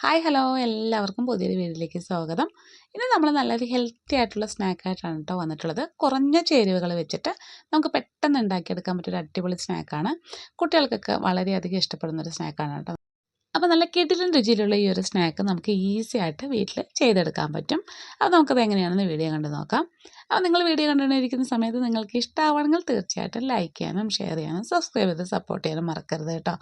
Hi hello എല്ലാവർക്കും പുതിയൊരു വീഡിയോയിലേക്ക് സ്വാഗതം. ഇന്ന് നമ്മൾ നല്ലൊരു ഹെൽത്തി ആയിട്ടുള്ള സ്നാക്കായിട്ടാണ് കേട്ടോ വന്നിട്ടുള്ളത്. കുറഞ്ഞ ചേരുവകൾ വെച്ചിട്ട് നമുക്ക് പെട്ടെന്ന് ഉണ്ടാക്കിയെടുക്കാൻ പറ്റിയൊരു അടിപൊളി സ്നാക്കാണ് കുട്ടികൾക്കൊക്കെ വളരെയധികം ഇഷ്ടപ്പെടുന്ന ഒരു സ്നാക്കാണ് കേട്ടോ അപ്പോൾ നല്ല കിടിലൻ രുചിയിലുള്ള ഈ ഒരു സ്നാക്ക് നമുക്ക് ഈസി ആയിട്ട് വീട്ടിൽ ചെയ്തെടുക്കാൻ പറ്റും. അപ്പോൾ നമുക്കത് എങ്ങനെയാണെന്ന് വീഡിയോ കണ്ട് നോക്കാം. അപ്പോൾ നിങ്ങൾ വീഡിയോ കണ്ടുകൊണ്ടിരിക്കുന്ന സമയത്ത് നിങ്ങൾക്ക് ഇഷ്ടമാണെങ്കിൽ തീർച്ചയായിട്ടും ലൈക്ക് ചെയ്യാനും ഷെയർ ചെയ്യാനും സബ്സ്ക്രൈബ് ചെയ്ത് സപ്പോർട്ട് ചെയ്യാനും മറക്കരുത് കേട്ടോ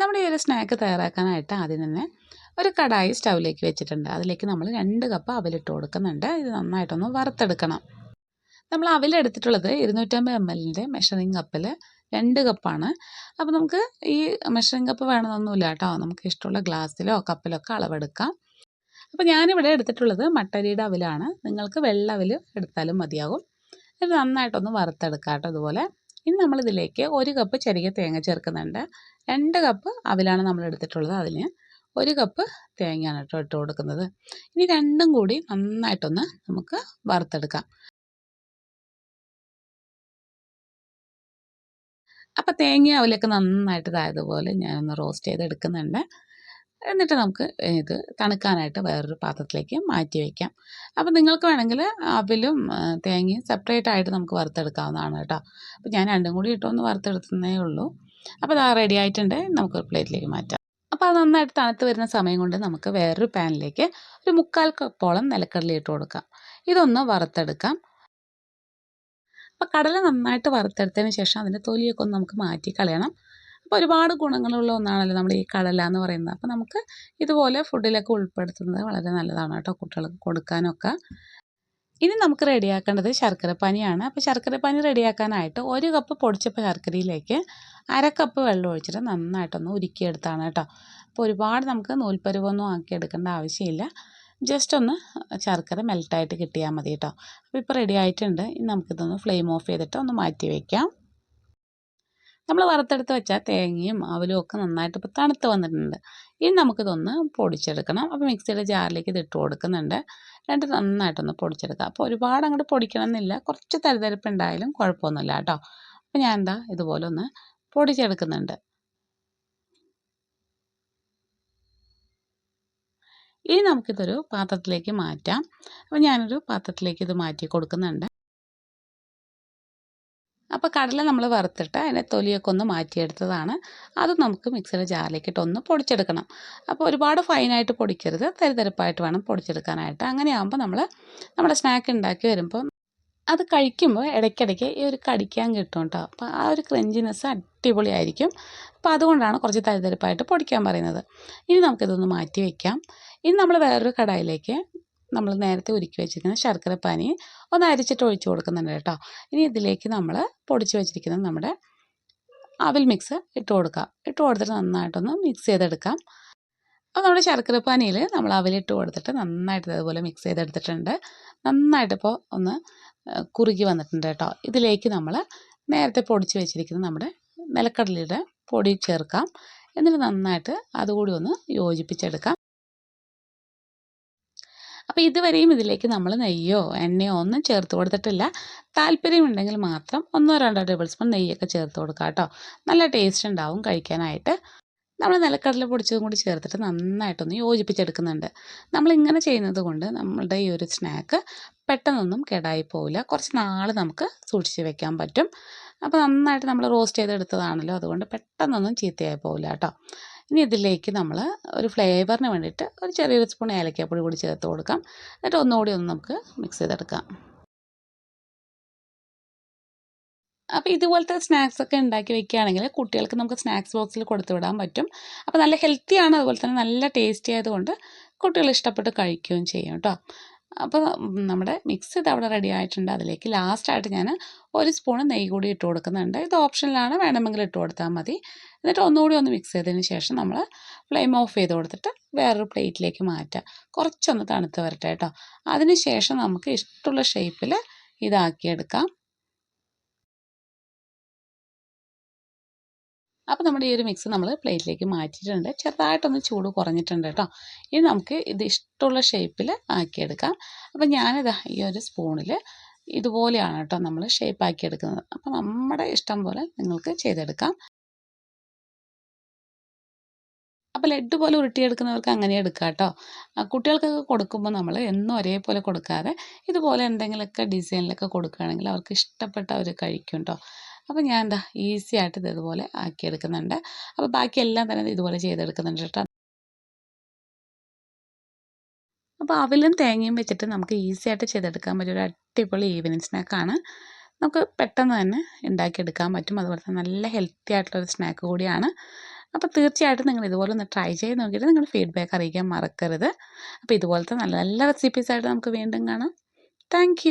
നമ്മുടെ ഈ ഒരു സ്നാക്ക് തയ്യാറാക്കാനായിട്ട് ആദ്യം തന്നെ ഒരു കടായി സ്റ്റൗവിലേക്ക് വെച്ചിട്ടുണ്ട്. അതിലേക്ക് നമ്മൾ രണ്ട് കപ്പ് അവലിട്ട് കൊടുക്കുന്നുണ്ട്. ഇത് നന്നായിട്ടൊന്ന് വറുത്തെടുക്കണം. നമ്മൾ അവലെടുത്തിട്ടുള്ളത് ഇരുന്നൂറ്റമ്പത് എം എല്ലിന്റെ മെഷറിങ് കപ്പിൽ രണ്ട് കപ്പാണ് അപ്പോൾ നമുക്ക് ഈ മെഷറിങ് കപ്പ് വേണമെന്നൊന്നുമില്ല കേട്ടോ. നമുക്ക് ഇഷ്ടമുള്ള ഗ്ലാസ്സിലോ കപ്പിലോ ഒക്കെ അളവെടുക്കാം. അപ്പോൾ ഞാനിവിടെ എടുത്തിട്ടുള്ളത് മട്ടരിയുടെ അവലാണ്. നിങ്ങൾക്ക് വെള്ള എടുത്താലും മതിയാകും. ഇത് നന്നായിട്ടൊന്ന് വറുത്തെടുക്കാം കേട്ടോ അതുപോലെ ഇനി നമ്മളിതിലേക്ക് ഒരു കപ്പ് ചെറിയ തേങ്ങ ചേർക്കുന്നുണ്ട്. രണ്ട് കപ്പ് അവിലാണ് നമ്മൾ എടുത്തിട്ടുള്ളത് അതിന് ഒരു കപ്പ് തേങ്ങയാണ് കേട്ടോ ഇട്ട് കൊടുക്കുന്നത്. ഇനി രണ്ടും കൂടി നന്നായിട്ടൊന്ന് നമുക്ക് വറുത്തെടുക്കാം. അപ്പം തേങ്ങ അവലൊക്കെ നന്നായിട്ട് ഇതായതുപോലെ ഞാനൊന്ന് റോസ്റ്റ് ചെയ്ത് ചെയ്തെടുക്കുന്നുണ്ട്. എന്നിട്ട് നമുക്ക് ഇത് തണുക്കാനായിട്ട് വേറൊരു പാത്രത്തിലേക്ക് മാറ്റി വയ്ക്കാം അപ്പോൾ നിങ്ങൾക്ക് വേണമെങ്കിൽ അവലും തേങ്ങയും സെപ്പറേറ്റ് ആയിട്ട് നമുക്ക് വറുത്തെടുക്കാവുന്നതാണ് കേട്ടോ. അപ്പോൾ ഞാൻ രണ്ടും കൂടി ഇട്ടൊന്ന് വറുത്തെടുത്തേ ഉള്ളൂ. അപ്പോൾ അത് റെഡി ആയിട്ടുണ്ട്. നമുക്ക് ഒരു പ്ലേറ്റിലേക്ക് മാറ്റാം. അപ്പോൾ അത് നന്നായിട്ട് തണുത്ത് വരുന്ന സമയം കൊണ്ട് നമുക്ക് വേറൊരു പാനിലേക്ക് ഒരു മുക്കാൽ കപ്പോളം നിലക്കടല ഇട്ട് കൊടുക്കാം. ഇതൊന്ന് വറുത്തെടുക്കാം. അപ്പോൾ കടല നന്നായിട്ട് വറുത്തെടുത്തതിന് ശേഷം അതിന്റെ തൊലിയൊക്കെ ഒന്ന് നമുക്ക് മാറ്റി കളയണം അപ്പോൾ ഒരുപാട് ഗുണങ്ങളുള്ള ഒന്നാണല്ലോ നമ്മുടെ ഈ കടല എന്ന് പറയുന്നത്. അപ്പോൾ നമുക്ക് ഇതുപോലെ ഫുഡിലൊക്കെ ഉൾപ്പെടുത്തുന്നത് വളരെ നല്ലതാണ് കേട്ടോ കുട്ടികൾക്ക് കൊടുക്കാനൊക്കെ. ഇനി നമുക്ക് റെഡിയാക്കേണ്ടത് ശർക്കരപ്പാനിയാണ്. അപ്പോൾ ശർക്കരപ്പാനി റെഡിയാക്കാനായിട്ട് ഒരു കപ്പ് പൊടിച്ച ശർക്കരയിലേക്ക് അര കപ്പ് വെള്ളം ഒഴിച്ചിട്ട് നന്നായിട്ടൊന്ന് ഉരുക്കിയെടുത്താണ് കേട്ടോ. അപ്പോൾ ഒരുപാട് നമുക്ക് നൂൽപ്പരുവൊന്നും ആക്കിയെടുക്കേണ്ട ആവശ്യമില്ല. ജസ്റ്റ് ഒന്ന് ശർക്കര മെൽട്ടായിട്ട് കിട്ടിയാൽ മതി കേട്ടോ. അപ്പോൾ ഇപ്പോൾ റെഡി ആയിട്ടുണ്ട്. ഇനി നമുക്കിതൊന്ന് ഫ്ലെയിം ഓഫ് ചെയ്തിട്ട് ഒന്ന് മാറ്റി വയ്ക്കാം നമ്മൾ വറുത്തെടുത്ത് വെച്ചാൽ തേങ്ങയും അവലും ഒക്കെ നന്നായിട്ട് ഇപ്പോൾ തണുത്ത് വന്നിട്ടുണ്ട്. ഇനി നമുക്കിതൊന്ന് പൊടിച്ചെടുക്കണം. അപ്പോൾ മിക്സിയുടെ ജാറിലേക്ക് ഇത് ഇട്ട് കൊടുക്കുന്നുണ്ട്. രണ്ട് നന്നായിട്ടൊന്ന് പൊടിച്ചെടുക്കാം. അപ്പോൾ ഒരുപാട് അങ്ങോട്ട് പൊടിക്കണം എന്നില്ല കുറച്ച് തരിതരിപ്പ് ഉണ്ടായാലും കുഴപ്പമൊന്നുമില്ല കേട്ടോ. അപ്പോൾ ഞാൻ എന്താ ഇതുപോലെ ഒന്ന് പൊടിച്ചെടുക്കുന്നുണ്ട്. ഇനി നമുക്കിതൊരു പാത്രത്തിലേക്ക് മാറ്റാം. അപ്പോൾ ഞാനൊരു പാത്രത്തിലേക്ക് ഇത് മാറ്റി കൊടുക്കുന്നുണ്ട്. അപ്പോൾ കടല നമ്മൾ വറുത്തിട്ട് അതിന്റെ തൊലിയൊക്കെ ഒന്ന് മാറ്റിയെടുത്തതാണ്. അത് നമുക്ക് മിക്സിയുടെ ജാറിലേക്ക് ഇട്ട് ഒന്ന് പൊടിച്ചെടുക്കണം. അപ്പോൾ ഒരുപാട് ഫൈനായിട്ട് പൊടിക്കരുത്. തരിതരിപ്പായിട്ട് വേണം പൊടിച്ചെടുക്കാനായിട്ട്. അങ്ങനെയാകുമ്പോൾ നമ്മൾ നമ്മുടെ സ്നാക്ക് ഉണ്ടാക്കി വരുമ്പോൾ അത് കഴിക്കുമ്പോൾ ഇടയ്ക്കിടയ്ക്ക് ഈ ഒരു കടിക്കാൻ കിട്ടും കേട്ടോ അപ്പോൾ ആ ഒരു ക്രഞ്ചിനെസ് അടിപൊളിയായിരിക്കും. അപ്പോൾ അതുകൊണ്ടാണ് കുറച്ച് തരിതരിപ്പായിട്ട് പൊടിക്കാൻ പറയുന്നത്. ഇനി നമുക്കിതൊന്ന് മാറ്റി വയ്ക്കാം ഇനി നമ്മൾ വേറൊരു കടായിലേക്ക് നമ്മൾ നേരത്തെ ഒരുക്കി വെച്ചിരിക്കുന്ന ശർക്കരപ്പാനി ഒന്ന് അരിച്ചിട്ട് ഒഴിച്ചു കൊടുക്കുന്നുണ്ട് കേട്ടോ. ഇനി ഇതിലേക്ക് നമ്മൾ പൊടിച്ച് വെച്ചിരിക്കുന്ന നമ്മുടെ അവിൽ മിക്സ് ഇട്ട് കൊടുക്കാം. ഇട്ട് കൊടുത്തിട്ട് നന്നായിട്ടൊന്ന് മിക്സ് ചെയ്തെടുക്കാം. അപ്പോൾ നമ്മുടെ ശർക്കരപ്പാനിയിൽ നമ്മൾ അവലിട്ട് കൊടുത്തിട്ട് നന്നായിട്ട് ഇതുപോലെ മിക്സ് ചെയ്തെടുത്തിട്ടുണ്ട്. നന്നായിട്ടിപ്പോൾ ഒന്ന് കുറുകി വന്നിട്ടുണ്ട് കേട്ടോ. ഇതിലേക്ക് നമ്മൾ നേരത്തെ പൊടിച്ച് വെച്ചിരിക്കുന്ന നമ്മുടെ നിലക്കടലയുടെ പൊടി ചേർക്കാം. എന്നിട്ട് നന്നായിട്ട് അതുകൂടി ഒന്ന് യോജിപ്പിച്ചെടുക്കാം. അപ്പോൾ ഇതുവരെയും ഇതിലേക്ക് നമ്മൾ നെയ്യോ എണ്ണയോ ഒന്നും ചേർത്ത് കൊടുത്തിട്ടില്ല. താല്പര്യമുണ്ടെങ്കിൽ മാത്രം ഒന്നോ രണ്ടോ ടേബിൾ സ്പൂൺ നെയ്യൊക്കെ ചേർത്ത് കൊടുക്കാം കേട്ടോ നല്ല ടേസ്റ്റ് ഉണ്ടാവും കഴിക്കാനായിട്ട്. നമ്മൾ നിലക്കടല പൊടിച്ചതും കൂടി ചേർത്തിട്ട് നന്നായിട്ടൊന്ന് യോജിപ്പിച്ചെടുക്കുന്നുണ്ട്. നമ്മളിങ്ങനെ ചെയ്യുന്നത് കൊണ്ട് നമ്മളുടെ ഈ ഒരു സ്നാക്ക് പെട്ടെന്നൊന്നും കേടായി പോവില്ല. കുറച്ച് നാൾ നമുക്ക് സൂക്ഷിച്ച് വെക്കാൻ പറ്റും. അപ്പോൾ നന്നായിട്ട് നമ്മൾ റോസ്റ്റ് ചെയ്തെടുത്തതാണല്ലോ. അതുകൊണ്ട് പെട്ടെന്നൊന്നും ചീത്തയായി പോവില്ല കേട്ടോ ഇനി ഇതിലേക്ക് നമ്മൾ ഒരു ഫ്ലേവറിന് വേണ്ടിയിട്ട് ഒരു ചെറിയൊരു സ്പൂൺ ഏലക്കാപ്പൊടി കൂടി ചേർത്ത് കൊടുക്കാം. എന്നിട്ട് ഒന്നുകൂടി ഒന്ന് നമുക്ക് മിക്സ് ചെയ്തെടുക്കാം. അപ്പോൾ ഇതുപോലത്തെ സ്നാക്സ് ഒക്കെ ഉണ്ടാക്കി വെക്കുകയാണെങ്കിൽ കുട്ടികൾക്ക് നമുക്ക് സ്നാക്സ് ബോക്സിൽ കൊടുത്തു വിടാൻ പറ്റും. അപ്പോൾ നല്ല ഹെൽത്തിയാണ് അതുപോലെ തന്നെ നല്ല ടേസ്റ്റി ആയതുകൊണ്ട് കുട്ടികൾ ഇഷ്ടപ്പെട്ട് കഴിക്കുകയും ചെയ്യും കേട്ടോ. അപ്പോൾ നമ്മുടെ മിക്സ് ഇത് അവിടെ റെഡി ആയിട്ടുണ്ട്. അതിലേക്ക് ലാസ്റ്റായിട്ട് ഞാൻ ഒരു സ്പൂൺ നെയ്യ് കൂടി ഇട്ട് കൊടുക്കുന്നുണ്ട്. ഇത് ഓപ്ഷനിലാണ് വേണമെങ്കിൽ ഇട്ട് കൊടുത്താൽ മതി. എന്നിട്ട് ഒന്നുകൂടി ഒന്ന് മിക്സ് ചെയ്തതിന് ശേഷം നമ്മൾ ഫ്ലെയിം ഓഫ് ചെയ്ത് കൊടുത്തിട്ട് വേറൊരു പ്ലേറ്റിലേക്ക് മാറ്റാം. കുറച്ചൊന്ന് തണുത്ത് വരട്ടെ കേട്ടോ. അതിന് ശേഷം നമുക്ക് ഇഷ്ടമുള്ള ഷേപ്പിൽ ഇതാക്കിയെടുക്കാം. അപ്പോൾ നമ്മുടെ ഈ ഒരു മിക്സ് നമ്മൾ പ്ലേറ്റിലേക്ക് മാറ്റിയിട്ടുണ്ട്. ചെറുതായിട്ടൊന്ന് ചൂട് കുറഞ്ഞിട്ടുണ്ട് കേട്ടോ ഇനി നമുക്ക് ഇത് ഇഷ്ടമുള്ള ഷേപ്പിൽ ആക്കിയെടുക്കാം. അപ്പോൾ ഞാനിത് ഈ ഒരു സ്പൂണിൽ ഇതുപോലെയാണ് കേട്ടോ നമ്മൾ ഷേപ്പ് ആക്കി എടുക്കുന്നത് അപ്പോൾ നമ്മുടെ ഇഷ്ടം പോലെ നിങ്ങൾക്ക് ചെയ്തെടുക്കാം. അപ്പോൾ ലഡ്ഡു പോലെ ഉരുട്ടിയെടുക്കുന്നവർക്ക് അങ്ങനെ എടുക്കാം കേട്ടോ കുട്ടികൾക്കൊക്കെ കൊടുക്കുമ്പോൾ നമ്മൾ എന്നും ഒരേപോലെ കൊടുക്കാതെ ഇതുപോലെ എന്തെങ്കിലുമൊക്കെ ഡിസൈനിലൊക്കെ കൊടുക്കുകയാണെങ്കിൽ അവർക്ക് ഇഷ്ടപ്പെട്ട അവർ കഴിക്കും കേട്ടോ അപ്പോൾ ഞാൻ എന്താ ഈസി ആയിട്ട് ഇത് ഇതുപോലെ ആക്കിയെടുക്കുന്നുണ്ട്. അപ്പോൾ ബാക്കിയെല്ലാം തന്നെ ഇതുപോലെ ചെയ്തെടുക്കുന്നുണ്ട് കേട്ടോ. അപ്പോൾ അവിലും തേങ്ങയും വെച്ചിട്ട് നമുക്ക് ഈസി ആയിട്ട് ചെയ്തെടുക്കാൻ പറ്റിയ ഒരു അടിപൊളി ഈവനിങ് സ്നാക്കാണ് നമുക്ക് പെട്ടെന്ന് തന്നെ ഉണ്ടാക്കിയെടുക്കാൻ പറ്റും. അതുപോലെ തന്നെ നല്ല ഹെൽത്തി ആയിട്ടുള്ളൊരു സ്നാക്ക് കൂടിയാണ്. അപ്പോൾ തീർച്ചയായിട്ടും നിങ്ങൾ ഇതുപോലെ ഒന്ന് ട്രൈ ചെയ്ത് നോക്കിയിട്ട് നിങ്ങളുടെ ഫീഡ്ബാക്ക് അറിയിക്കാൻ മറക്കരുത്. അപ്പോൾ ഇതുപോലത്തെ നല്ല നല്ല റെസിപ്പീസായിട്ട് നമുക്ക് വീണ്ടും കാണാം. താങ്ക്